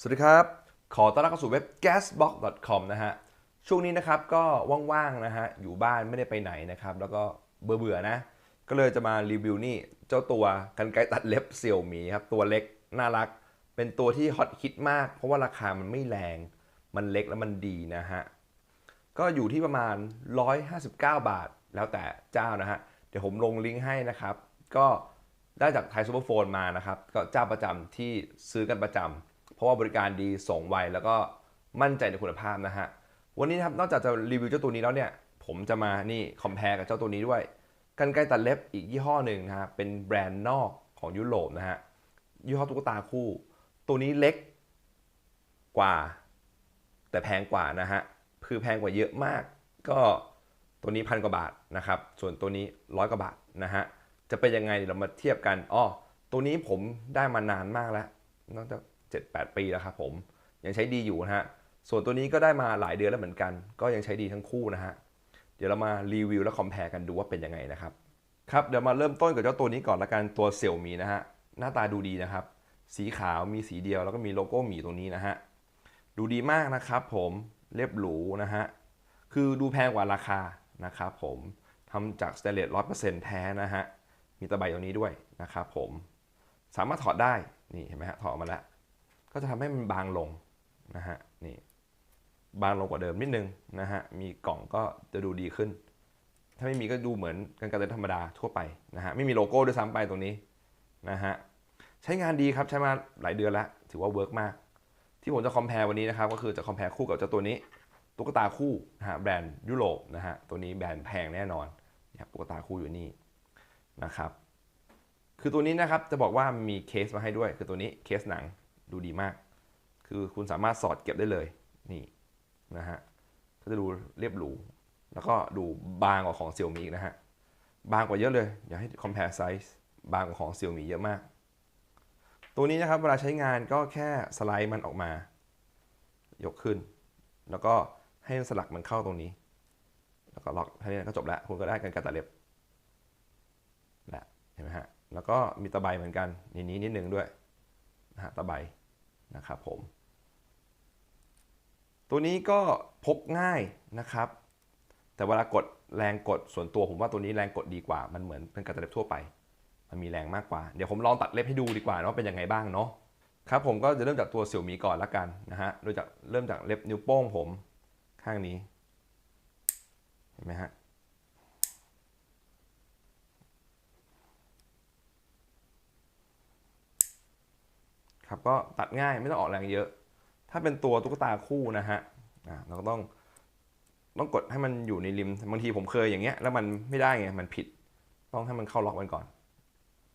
สวัสดีครับ ขอต้อนรับเข้าสู่เว็บ gasbox.com นะฮะ ช่วงนี้นะครับก็ว่างๆนะฮะ อยู่บ้านไม่ได้ไปไหนนะครับ แล้วก็เบื่อๆนะ ก็เลยจะมารีวิวนี่เจ้าตัวกันไกตัดเล็บเสี่ยวหมีครับ ตัวเล็กน่ารัก เป็นตัวที่ฮอตฮิตมาก เพราะว่าราคามันไม่แรง มันเล็กแล้วมันดีนะฮะ ก็อยู่ที่ประมาณ 159 บาท แล้วแต่เจ้านะฮะ เดี๋ยวผมลงลิงก์ให้นะครับ ก็ได้จากไทยซูเปอร์โฟนมานะครับ ก็เจ้าประจำที่ซื้อกันประจำ เพราะว่าบริการดีส่งไวแล้วก็มั่นใจในคุณภาพนะฮะ วันนี้นะครับนอกจากจะรีวิวเจ้าตัวนี้แล้วเนี่ย ผมจะมานี่คอมเพลกับเจ้าตัวนี้ด้วยกันไกลตัดเล็บอีกยี่ห้อหนึ่งนะฮะเป็นแบรนด์นอกของยุโรปนะฮะยี่ห้อตุ๊กตาคู่ ตัวนี้เล็กกว่า แต่แพงกว่านะฮะคือแพงกว่าเยอะมาก ก็ตัวนี้พันกว่าบาทนะครับ ส่วนตัวนี้ร้อยกว่าบาทนะฮะจะเป็นยังไงเดี๋ยวเรามาเทียบกันอ๋อตัวนี้ผมได้มานานมากแล้วนอกจาก 7-8 ปีแล้วครับผมยังใช้ดีอยู่นะฮะส่วนตัวนี้ก็ได้มาหลายเดือนแล้วเหมือนกัน ก็ยังใช้ดีทั้งคู่นะฮะเดี๋ยวเรามารีวิวและคอมเพลกันดูว่าเป็นยังไงนะครับครับเดี๋ยวมาเริ่มต้นกับเจ้าตัวนี้ก่อนละกันตัวเซี่ยวมีนะฮะหน้าตาดูดีนะครับ สีขาวมีสีเดียวแล้วก็มีโลโก้หมีตรงนี้นะฮะดูดีมากนะครับผมเรียบหรูนะฮะคือดูแพงกว่าราคานะครับผมทำจากสเตนเลตร้อยเปอร์เซ็นต์แท้นะฮะมีตะไบตรงนี้ด้วยนะครับผมสามารถถอดได้นี่เห็นไหมฮะถอดมาแล้ว ก็จะทำให้มันบางลงนะฮะนี่บางลงกว่าเดิมนิดนึงนะฮะมีกล่องก็จะดูดีขึ้น ถ้าไม่มีก็ดูเหมือนกันกระเด็นธรรมดาทั่วไปนะฮะไม่มีโลโก้ด้วยซ้ำไปตรงนี้นะฮะใช้งานดีครับใช้มาหลายเดือนแล้ว ถือว่าเวิร์กมาก ที่ผมจะคอมเพลวันนี้นะครับก็คือจะคอมเพลคู่กับเจ้าตัวนี้ตุ๊กตาคู่นะฮะแบรนด์ยุโรปนะฮะตัวนี้แบรนด์แพงแน่นอนนะครับตุ๊กตาคู่อยู่นี่นะครับ คือตัวนี้นะครับจะบอกว่ามีเคสมาให้ด้วยคือตัวนี้เคสหนัง ดูดีมาก คือคุณสามารถสอดเก็บได้เลยนี่นะฮะก็จะดูเรียบหรู แล้วก็ดูบางกว่าของเซี่ยมีนะฮะ บางกว่าเยอะเลย อยากให้ compare size บางกว่าของเซี่ยมีเยอะมาก ตัวนี้นะครับเวลาใช้งานก็แค่สไลด์มันออกมา ยกขึ้น แล้วก็ให้สลักมันเข้าตรงนี้ แล้วก็ล็อกแค่นี้ก็จบแล้วคุณก็ได้กันกรตัดเล็บแหละเห็นไหมฮะ แล้วก็มีตะไบเหมือนกันในนี้นิดนึงด้วยนะฮะตะไบ นะครับผม ตัวนี้ก็พกง่ายนะครับ แต่เวลากดแรงกดส่วนตัวผมว่าตัวนี้แรงกดดีกว่า มันเหมือนเป็นกระตัดเล็บทั่วไป มันมีแรงมากกว่า เดี๋ยวผมลองตัดเล็บให้ดูดีกว่าว่าเป็นยังไงบ้างเนาะครับผมก็จะเริ่มจากตัวเสี่ยวมีก่อนละกันนะฮะโดยจากเริ่มจากเล็บนิ้วโป้งผมข้างนี้ เห็นไหมฮะ ครับก็ตัดง่ายไม่ต้องออกแรงเยอะ ถ้าเป็นตัวตุ๊กตาคู่นะฮะเราก็ต้องต้องกดให้มันอยู่ในริมบางทีผมเคยอย่างเงี้ยแล้วมันไม่ได้ไงมันผิด ต้องให้มันเข้าล็อกมันก่อน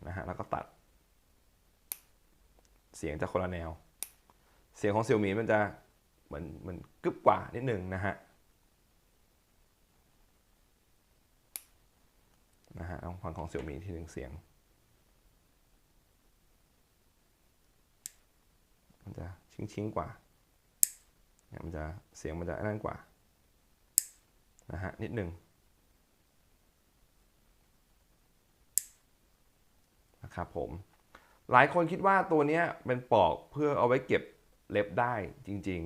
นะฮะแล้วก็ตัด เสียงจะคนละแนว เสียงของเสี่ยวหมีมันจะเหมือนเหมือนกึบกว่านิดนึงนะฮะนะฮะลองฟังของเสี่ยวหมีทีหนึ่งเสียง มันจะชิงชิงๆกว่าเนี่ยมันจะเสียงมันจะนั่นกว่านะฮะนิดหนึ่งนะครับผมหลายคนคิดว่าตัวเนี้ยเป็นปอกเพื่อเอาไว้เก็บเล็บได้จริง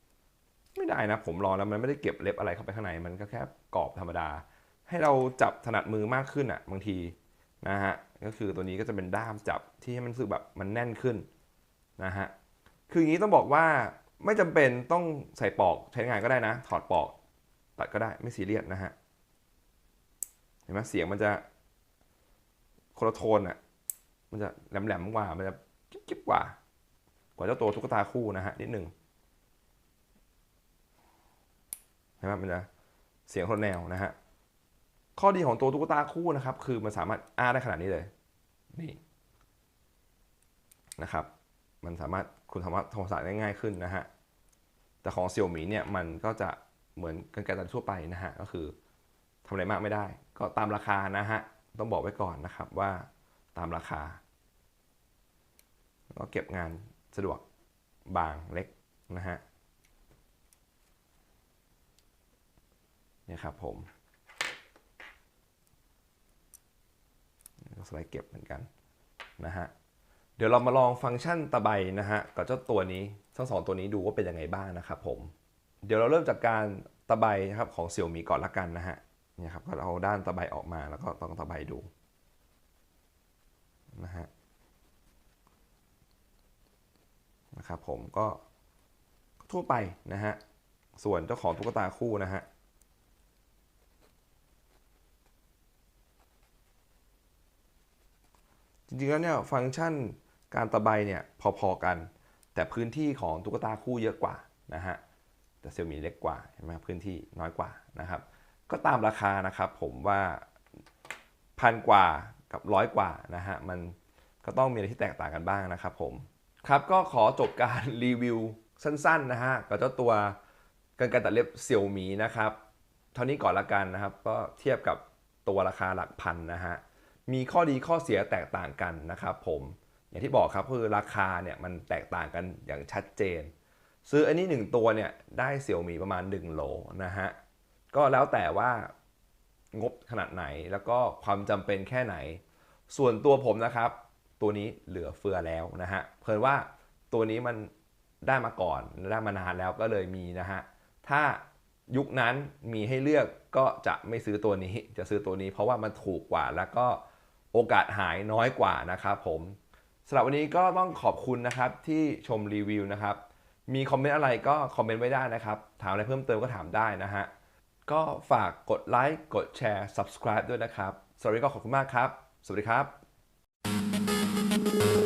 ๆ ไม่ได้นะผมลองแล้วมันไม่ได้เก็บเล็บอะไรเข้าไปข้างในมันก็แค่กรอบธรรมดา ให้เราจับถนัดมือมากขึ้นอะบางทีนะฮะก็คือตัวนี้ก็จะเป็นด้ามจับที่ให้มันรู้สึกแบบมันแน่นขึ้นนะฮะ คืออย่างนี้ต้องบอกว่าไม่จำเป็นต้องใส่ปอกใช้งานก็ได้นะ ถอดปอกตัดก็ได้ไม่ซีเรียสนะฮะ เห็นไหมเสียงมันจะโคโรโทนอะ มันจะแหลมๆกว่า มันจะจิ๊บๆกว่า กว่าเจ้าตัวตุ๊กตาคู่นะฮะนิดหนึ่งเห็นไหมมันจะเสียงคนแนวนะฮะ ข้อดีของตัวตุ๊กตาคู่นะครับ คือมันสามารถอ้าได้ขนาดนี้เลย นี่นะครับ มันสามารถคุณสามารถทำความสะอาดได้ง่ายขึ้นนะฮะ แต่ของเสี่ยวหมีเนี่ยมันก็จะเหมือนกันไกรตัดทั่วไปนะฮะ ก็คือทำอะไรมากไม่ได้ ก็ตามราคานะฮะ ต้องบอกไว้ก่อนนะครับว่าตามราคา ก็เก็บงานสะดวกบางเล็กนะฮะนี่ครับผมสไลด์เก็บเหมือนกันนะฮะ เดี๋ยวเรามาลองฟังก์ชันตะไบนะฮะกับเจ้าตัวนี้ทั้งสองตัวนี้ดูว่าเป็นยังไงบ้างนะครับผม เดี๋ยวเราเริ่มจากการตะไบนะครับของเสี่ยวมีก่อนละกันนะฮะเนี่ยครับก็เอาด้านตะไบออกมาแล้วก็ต้องตะไบดูนะฮะนะครับผมก็ทั่วไปนะฮะส่วนเจ้าของตุ๊กตาคู่นะฮะจริงๆแล้วเนี่ยฟังก์ชัน การตะไบเนี่ยพอๆกัน แต่พื้นที่ของตุ๊กตาคู่เยอะกว่านะฮะแต่เซี่ยมีเล็กกว่าเห็นไหมพื้นที่น้อยกว่านะครับ ก็ตามราคานะครับผมว่าพันกว่ากับร้อยกว่านะฮะมันก็ต้องมีอะไรที่แตกต่างกันบ้างนะครับผมครับก็ขอจบการรีวิวสั้นๆนะฮะกับเจ้าตัวกันไกรตัดเล็บเซี่ยมีนะครับเท่านี้ก่อนละกันนะครับ ก็เทียบกับตัวราคาหลักพันนะฮะมีข้อดีข้อเสียแตกต่างกันนะครับผม อย่างที่บอกครับคือราคาเนี่ยมันแตกต่างกันอย่างชัดเจน ซื้ออันนี้ 1 ตัวเนี่ยได้เสี่ยวมีประมาณ 1โลนะฮะก็แล้วแต่ว่างบขนาดไหนแล้วก็ความจำเป็นแค่ไหน ส่วนตัวผมนะครับ ตัวนี้เหลือเฟือแล้วนะฮะเพลินว่าตัวนี้มันได้มาก่อนได้มานานแล้วก็เลยมีนะฮะถ้ายุคนั้นมีให้เลือกก็จะไม่ซื้อตัวนี้จะซื้อตัวนี้ เพราะว่ามันถูกกว่าแล้วก็โอกาสหายน้อยกว่านะครับผม สำหรับวันนี้ก็ต้องขอบคุณนะครับที่ชมรีวิวนะครับ มีคอมเมนต์อะไรก็คอมเมนต์ไว้ได้นะครับ ถามอะไรเพิ่มเติมก็ถามได้นะฮะ ก็ฝากกดไลค์กดแชร์ subscribe ด้วยนะครับสวัสดีก็ขอบคุณมากครับ สวัสดีครับ